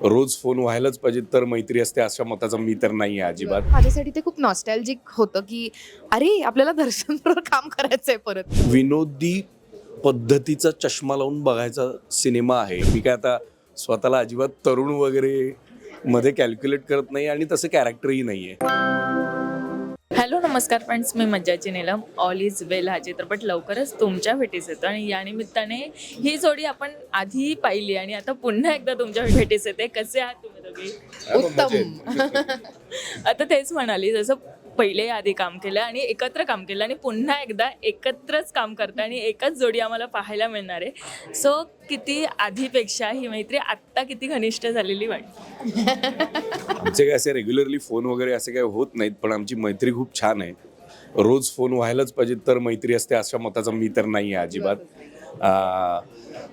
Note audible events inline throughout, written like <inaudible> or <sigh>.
रोज phone व्हायलाच पाहिजे तर मैत्री असते अशा मताचा मी तर नाही आहे अजिबात. माझ्यासाठी ते खूप नॉस्टॅल्जिक होतं की अरे आपल्याला दर्शन काम करायचंय परत. विनोदी पद्धतीचा चष्मा लावून बघायचा सिनेमा आहे. मी काय आता स्वतःला अजिबात तरुण वगैरे मध्ये कॅल्क्युलेट करत नाही आणि तसं कॅरेक्टरही नाही आहे हॅलो नमस्कार फ्रेंड्स. मी मज्जाची नीलम. ऑल इज वेल हा चित्रपट लवकरच तुमच्या भेटीस येतो आणि या निमित्ताने ही जोडी आपण आधी पाहिली आणि आता पुन्हा एकदा तुमच्या भेटीस येते. कसे आहात तुम्ही दोघे? उत्तम. <laughs> आता तेच म्हणाली जसं पहिले आधी काम केलं आणि एकत्र काम केलं आणि पुन्हा एकदा एकत्रच काम करतं आणि एकच जोडी आम्हाला पाहायला मिळणार आहे. सो किती आधीपेक्षा ही मैत्री आत्ता किती घनिष्ठ झालेली वाटते? आमचे काय असे रेग्युलरली फोन वगैरे असे काही होत नाहीत पण आमची मैत्री खूप छान आहे. रोज फोन व्हायलाच पाहिजे तर मैत्री असते अशा मताचा मी तर नाही आहे अजिबात. आ,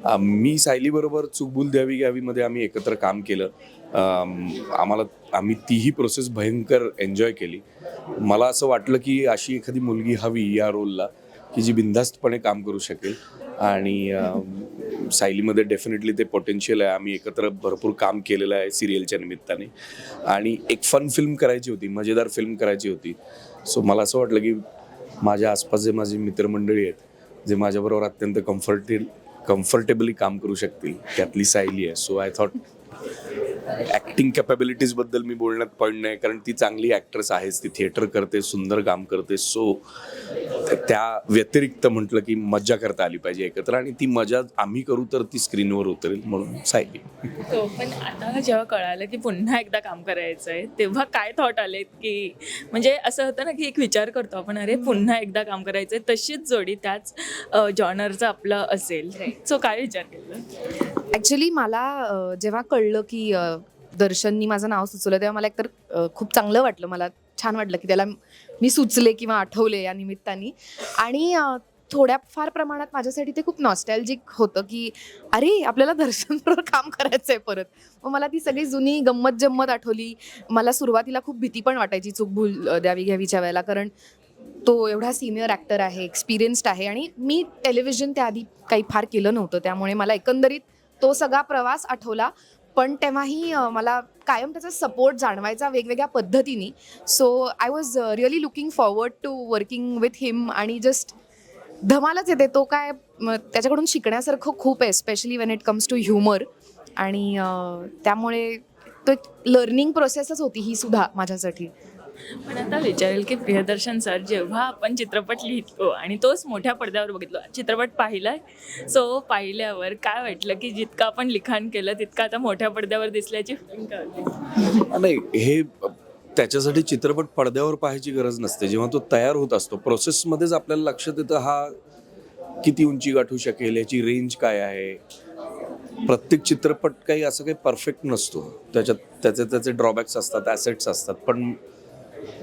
आ, मी सायलीबरोबर चुकबुल द्यावी घ्यावीमध्ये आम्ही एकत्र काम केलं. आम्हाला आम्ही तीही प्रोसेस भयंकर एन्जॉय केली. मला असं वाटलं की अशी एखादी मुलगी हवी या रोलला की जी बिनधास्तपणे काम करू शकेल. आणि सायलीमध्ये डेफिनेटली ते पोटेन्शियल आहे. आम्ही एकत्र भरपूर काम केलेलं आहे सिरियलच्या निमित्ताने. आणि एक फन फिल्म करायची होती मजेदार फिल्म करायची होती. सो मला असं वाटलं की माझ्या आसपास जे माझी मित्रमंडळी आहेत जे माझ्याबरोबर अत्यंत कम्फर्टेल कम्फर्टेबली काम करू शकतील त्यातली सायली आहे. सो आय थॉट ॲक्टिंग कॅपॅबिलिटीजबद्दल मी बोलण्यात पॉईंट नाही कारण ती चांगली ॲक्ट्रेस आहेच. ती थिएटर करते सुंदर काम करते. सो त्या व्यतिरिक्त म्हटलं की मज्जा करता आली पाहिजे एकत्र आणि ती मजा आम्ही करू तर ती स्क्रीनवर उतरेल म्हणून सायली. हो पण आता जेव्हा कळालं की पुन्हा एकदा काम करायचं आहे तेव्हा काय थॉट आलेत की म्हणजे असं होतं ना की एक विचार करतो आपण अरे पुन्हा एकदा काम करायचं आहे तशीच जोडी त्याच जॉनरचं आपलं असेल. सो काय विचार केलं? ॲक्च्युली मला जेव्हा कळलं की दर्शननी माझं नाव सुचवलं तेव्हा मला एकतर खूप चांगलं वाटलं. मला छान वाटलं की त्याला मी सुचले किंवा आठवले या निमित्ताने. आणि थोड्या फार प्रमाणात माझ्यासाठी ते खूप नॉस्टॅल्जिक होतं की अरे आपल्याला दर्शनबरोबर काम करायचं आहे परत. मग मला ती सगळी जुनी गंमत जम्मत आठवली. मला सुरुवातीला खूप भीती पण वाटायची चूक भूल द्यावी घ्यावीच्या वेळेला. कारण तो एवढा सिनियर ॲक्टर आहे एक्सपिरियन्स्ड आहे आणि मी टेलिव्हिजन त्याआधी काही फार केलं नव्हतं. त्यामुळे मला एकंदरीत तो सगळा प्रवास आठवला. पण तेव्हाही मला कायम त्याचा सपोर्ट जाणवायचा वेगवेगळ्या पद्धतीने. So I was really looking forward to working with him आणि जस्ट धमालच येते. तो काय त्याच्याकडून शिकण्यासारखं खूप आहे specially when it comes to humour आणि त्यामुळे तो एक लर्निंग प्रोसेसच होती ही सुद्धा माझ्यासाठी. पण आता विचारेल की प्रियदर्शन सर जेव्हा आपण चित्रपट लिहितो आणि तोच मोठ्या पडद्यावर बघितलो चित्रपट पाहिलाय सो पाहिल्यावर काय वाटलं की जितकं आपण लिखाण केलं तितकं आता मोठ्या पडद्यावर दिसल्याची फिलिंग काय होती? नाही हे त्याच्यासाठी चित्रपट पडद्यावर पाहायची गरज नसते. जेव्हा तो तयार होत असतो प्रोसेसमध्येच आपल्याला लक्षात येतं हा किती उंची गाठू शकेल याची रेंज काय आहे. प्रत्येक चित्रपट काही असं काही परफेक्ट नसतो. त्याच्यात त्याचे त्याचे ड्रॉबॅक्स असतात ॲसेट्स असतात. पण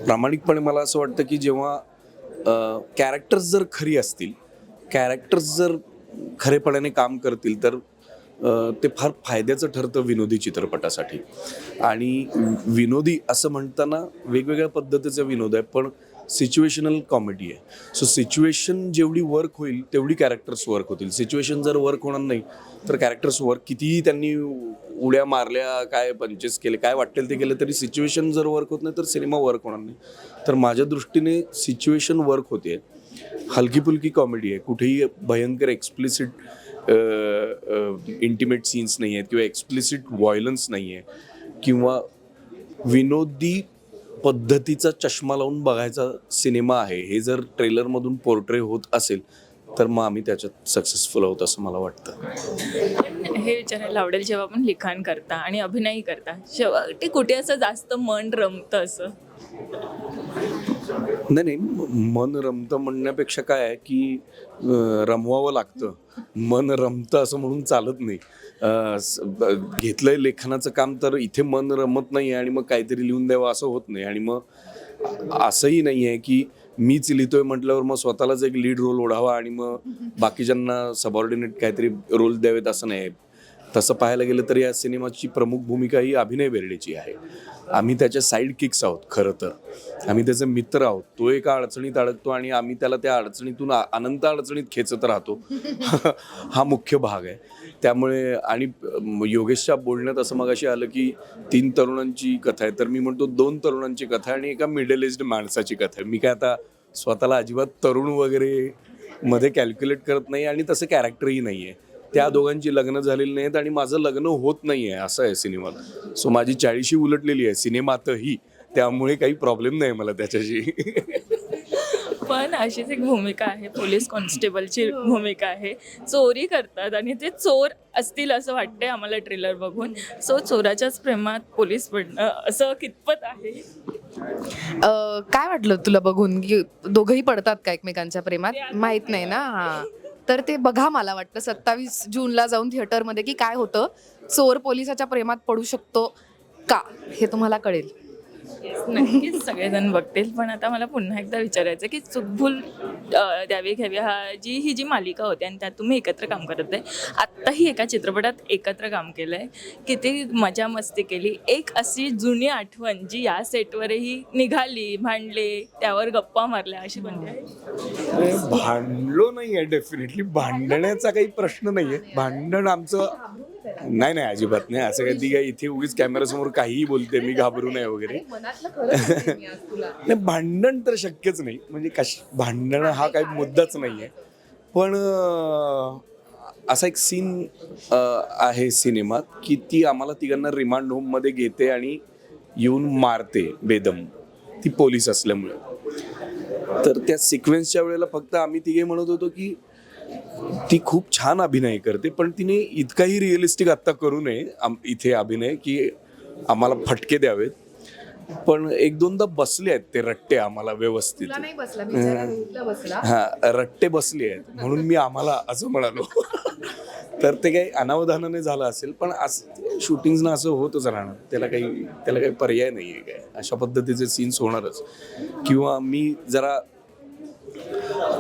प्रामाणिकपणे मला असं वाटतं की जेव्हा कॅरेक्टर्स जर खरी असतील कॅरेक्टर्स जर खरेपणाने काम करतील तर ते फार फायद्याचं ठरतं विनोदी चित्रपटासाठी. आणि विनोदी असं म्हणताना वेगवेगळ्या पद्धतीचा विनोद आहे पण सिच्युएशनल कॉमेडी आहे. सो सिच्युएशन जेवढी वर्क होईल तेवढी कॅरेक्टर्स वर्क होतील. सिच्युएशन जर वर्क होणार नाही तर कॅरेक्टर्स वर्क कितीही त्यांनी उड्या मारल्या काय पंचेस केले काय वाटेल ते केलं तरी सिच्युएशन जर वर्क होत नाही तर सिनेमा वर्क होणार नाही. तर माझ्या दृष्टीने सिच्युएशन वर्क होते हलकी फुलकी कॉमेडी आहे. कुठेही भयंकर एक्सप्लिसिट इंटिमेट सीन्स नाही आहेत किंवा एक्सप्लिसिट व्हायलन्स नाही आहे किंवा विनोदी पद्धतीचा चष्मा लावून बघायचा सिनेमा आहे. हे जर ट्रेलरमधून पोर्ट्रे होत असेल तर मग आम्ही त्याच्यात सक्सेसफुल आहोत असं मला वाटतं. हे विचारायला आवडेल जेव्हा आपण लिखाण करता आणि अभिनय करता शेवटी कुठे असं जास्त मन रमतं असं? नाही नाही मन रमतं म्हणण्यापेक्षा काय आहे की रमवावं लागतं. मन रमतं असं म्हणून चालत नाही. घेतलंय लेखनाचं काम तर इथे मन रमत नाही आणि मग काहीतरी लिहून द्यावं असं होत नाही. आणि मग असंही नाही आहे की मीच लिहितोय म्हटल्यावर मग स्वतःलाच एक लीड रोल ओढावा आणि मग बाकीच्यांना सबऑर्डिनेट काहीतरी रोल द्यावेत असं नाही आहे. तसं पाहायला गेलं तर या सिनेमाची प्रमुख भूमिका ही अभिनय बेर्डेची आहे. आम्ही त्याच्या साईड किक्स आहोत खरं तर. आम्ही त्याचे मित्र आहोत. तो एका अडचणीत अडकतो आणि आम्ही त्याला त्या अडचणीतून अनंत अडचणीत खेचत राहतो. <laughs> हा मुख्य भाग आहे. त्यामुळे आणि योगेशच्या बोलण्यात असं मग अशी आलं की तीन तरुणांची कथा आहे. तर मी म्हणतो दोन तरुणांची कथा आहे आणि एका मिडल एज्ड माणसाची कथा आहे. मी काय आता स्वतःला अजिबात तरुण वगैरे मध्ये कॅल्क्युलेट करत नाही आणि तसं कॅरेक्टरही नाही आहे त्या दोघांची लग्न झालेली नाहीत आणि माझं लग्न होत नाही आहे असं आहे सिनेमात. सो माझी चाळीशी उलटलेली आहे सिनेमातही. त्यामुळे काही प्रॉब्लेम नाही मला त्याच्याशी. पण अशीच एक भूमिका आहे पोलीस कॉन्स्टेबलची भूमिका आहे. चोरी करतात आणि ते चोर असतील असं वाटतंय आम्हाला ट्रेलर बघून. सो चोराच्याच प्रेमात पोलीस पडणं असं कितपत आहे? अ, काय वाटलं तुला बघून? की दोघंही पडतात का एकमेकांच्या प्रेमात? माहीत नाही ना. हा. तर ते बघा मला वाटतं. सत्तावीस जूनला जाऊन थिएटरमध्ये की काय होतं? चोर पोलिसाच्या प्रेमात पडू शकतो का? हे तुम्हाला कळेल. नक्कीच सगळेजण बघतील पण आता मला पुन्हा एकदा विचारायचं की चुकभूल द्यावी घ्यावी हा जी ही जी मालिका होती आणि त्यात तुम्ही एकत्र काम करत आहे आत्ताही एका चित्रपटात एकत्र काम केलं आहे किती मजा मस्ती केली. एक अशी जुनी आठवण जी या सेटवरही निघाली भांडले त्यावर गप्पा मारल्या अशी बनली आहे? भांडलो नाही आहे डेफिनेटली भांडण्याचा काही प्रश्न नाही आहे भांडण आमचं नाही नाही अजिबात नाही. असं काही ती काय इथे उगीच कॅमेरासमोर काहीही बोलते मी घाबरू नये वगैरे. नाही भांडण तर शक्यच नाही. म्हणजे कश भांडणं हा काही मुद्दाच नाही आहे पण असा एक सीन आहे सिनेमात की ती आम्हाला तिघांना रिमांड होममध्ये घेते आणि येऊन मारते बेदम. ती पोलीस असल्यामुळे. तर त्या सिक्वेन्सच्या वेळेला फक्त आम्ही तिघे म्हणत होतो की ती खूप छान अभिनय करते पण तिने इतकाही रिअलिस्टिक आत्ता करू नये इथे अभिनय की आम्हाला फटके द्यावेत. पण एक दोनदा बसले आहेत ते रट्टे आम्हाला व्यवस्थित. तुला नाही बसला बिचारा रोहितला बसला? हा रट्टे बसले आहेत म्हणून मी आम्हाला असं म्हणालो. तर ते काही अनावधानाने झालं असेल पण असं शूटिंग असं होतच राहणार. त्याला काही त्याला काही पर्याय नाही आहे काय. अशा पद्धतीचे सीन्स होणारच. किंवा मी जरा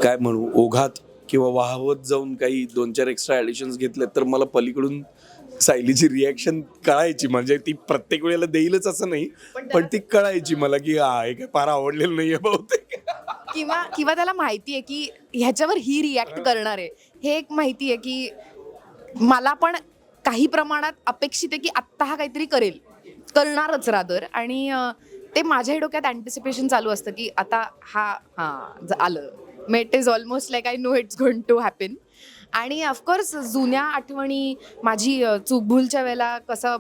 काय म्हणू ओघात किंवा वाहवत जाऊन काही दोन चार एक्स्ट्रा ॲडिशन्स घेतले तर मला पलीकडून सायलीची रिॲक्शन कळायची. म्हणजे ती प्रत्येक वेळेला देईलच असं नाही पण ती कळायची मला की हा हे काय फार आवडलेलं नाहीये बहुतेक. किंवा किंवा त्याला माहिती आहे की ह्याच्यावर ही रिॲक्ट करणार आहे. हे एक माहिती आहे की मला पण काही प्रमाणात अपेक्षित आहे की आत्ता हा काहीतरी करेल. करणारच रादर. आणि अं, ते माझ्या डोक्यात अँटिसिपेशन चालू असतं की आता हा हां ज- आलं. Mate is almost like I know it's going to happen आणि ऑफकोर्स जुन्या आठवणी माझी चुकभूलच्या चूकभूलच्या वेळेला कसा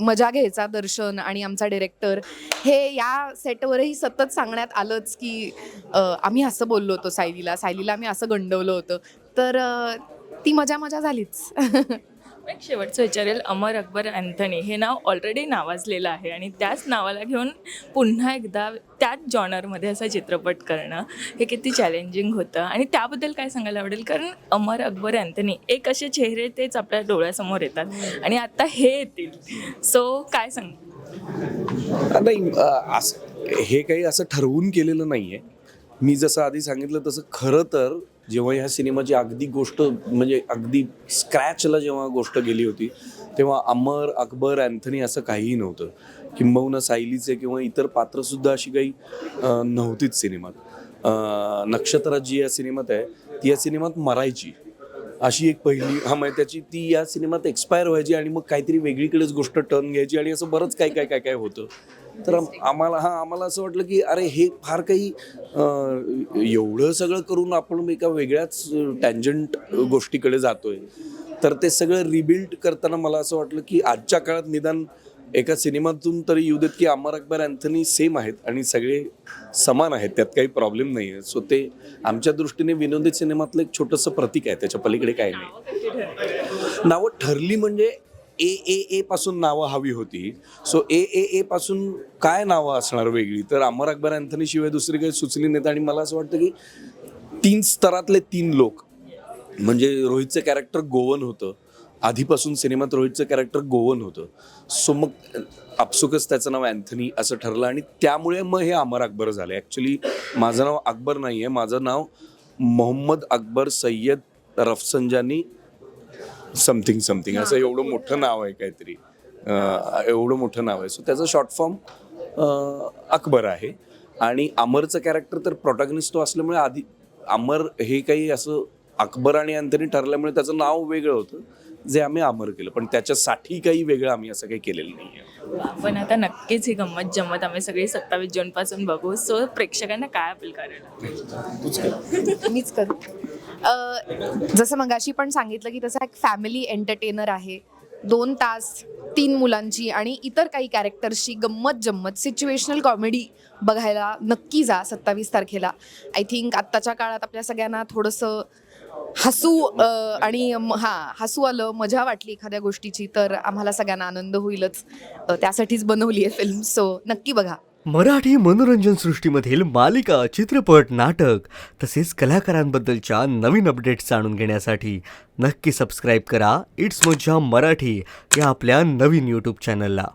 मजा घ्यायचा दर्शन आणि आमचा डिरेक्टर हे या सेटवरही सतत सांगण्यात आलंच की आम्ही असं बोललो होतो सायलीला सायलीला आम्ही असं गंडवलं होतं. तर ती मजा मजा झालीच. <laughs> एक शेवटचं विचारेल अमर अकबर अँथनी हे नाव ऑलरेडी नावाजलेलं आहे आणि त्याच नावाला घेऊन पुन्हा एकदा त्याच जॉनरमध्ये असा चित्रपट करणं हे किती चॅलेंजिंग होतं. आणि त्याबद्दल काय सांगायला आवडेल? कारण अमर अकबर अँथनी एक असे चेहरे तेच आपल्या डोळ्यासमोर येतात आणि आता हे येतील. सो काय सांग? नाही असं हे काही असं ठरवून केलेलं नाही आहे मी जसं आधी सांगितलं तसं खरं तर जेव्हा ह्या सिनेमाची अगदी गोष्ट म्हणजे अगदी स्क्रॅचला जेव्हा गोष्ट गेली होती तेव्हा अमर अकबर अँथनी असं काहीही नव्हतं. किंबहुना सायलीचे किंवा इतर पात्रसुद्धा अशी काही नव्हतीच सिनेमात. नक्षत्रात जी या सिनेमात आहे ती या सिनेमात मरायची. अशी एक पहिली हा म्हणजे त्याची ती या सिनेमात एक्सपायर व्हायची आणि मग काहीतरी वेगळीकडेच गोष्ट टर्न घ्यायची आणि असं बरंच काय काय काय काय होतं. तर आम- आम्हाला हा आम्हाला असं वाटलं की अरे हे फार काही एवढं सगळं करून आपण एका वेगळ्याच टँजंट गोष्टीकडे जातोय. तर ते सगळं रिबिल्ड करताना मला असं वाटलं की आजच्या काळात निदान एका सिनेमातून तरी येऊ देत की अमर अकबर अँथनी सेम आहेत आणि सगळे समान आहेत त्यात काही प्रॉब्लेम नाही आहे सो ते आमच्या दृष्टीने विनोदी सिनेमातलं एक छोटंसं प्रतीक आहे त्याच्या पलीकडे काही नाही. नावं ठरली म्हणजे ए ए ए पासून नावं हवी होती. सो ए ए ए पासून काय नावं असणार वेगळी? तर अमर अकबर अँथनी शिवाय दुसरी काही सुचली नाहीत आणि मला असं वाटतं की तीन स्तरातले तीन लोक म्हणजे रोहितचं कॅरेक्टर गोवन होतं. आधीपासून सिनेमात रोहितचं कॅरेक्टर गोवन होतं. सो मग आपसुकच त्याचं नाव अँथनी असं ठरलं आणि त्यामुळे मग हे अमर अकबर झालं. ॲक्च्युली माझं नाव अकबर नाही आहे माझं नाव Mohammad Akbar Sayyed Rafsanjani something something असं एवढं मोठं नाव आहे काहीतरी. एवढं मोठं नाव आहे. सो त्याचं शॉर्ट फॉर्म अकबर आहे. आणि अमरचं कॅरेक्टर तर प्रोटॅगनिस्ट तो असल्यामुळे आधी अमर हे काही असं अकबर आणि अँथनी ठरल्यामुळे त्याचं नाव वेगळं होतं. जे आम्ही अमर केलं पण त्याच्यासाठी काही वेगळं आम्ही असं काही केलेलं नाही आहे पण आता नक्कीच ही गंमत जम्मत आम्ही सगळी सत्तावीस जून पासून बघू. सो प्रेक्षकांना काय अपील करायला? मीच करू. अ, जसं मगाशी पण सांगितलं की तसा एक फॅमिली एंटरटेनर आहे. दोन तास तीन मुलांची आणि इतर काही कॅरेक्टर्सची गंमत जम्मत. सिच्युएशनल कॉमेडी बघायला नक्की जा सत्तावीस तारखेला. आय थिंक आत्ताच्या काळात आपल्या सगळ्यांना थोडंसं हसू आणि हां हा हसू आलं मजा वाटली एखाद्या गोष्टीची तर आम्हाला सगळ्यांना आनंद होईलच. त्यासाठीच बनवली आहे फिल्म सो नक्की बघा. मराठी मनोरंजन सृष्टीमधील मालिका चित्रपट नाटक तसेच कलाकारांबद्दलच्या नवीन अपडेट्स जाणून घेण्यासाठी नक्की सबस्क्राईब करा. इट्स मज्जा मराठी या आपल्या नवीन यूट्यूब चॅनलला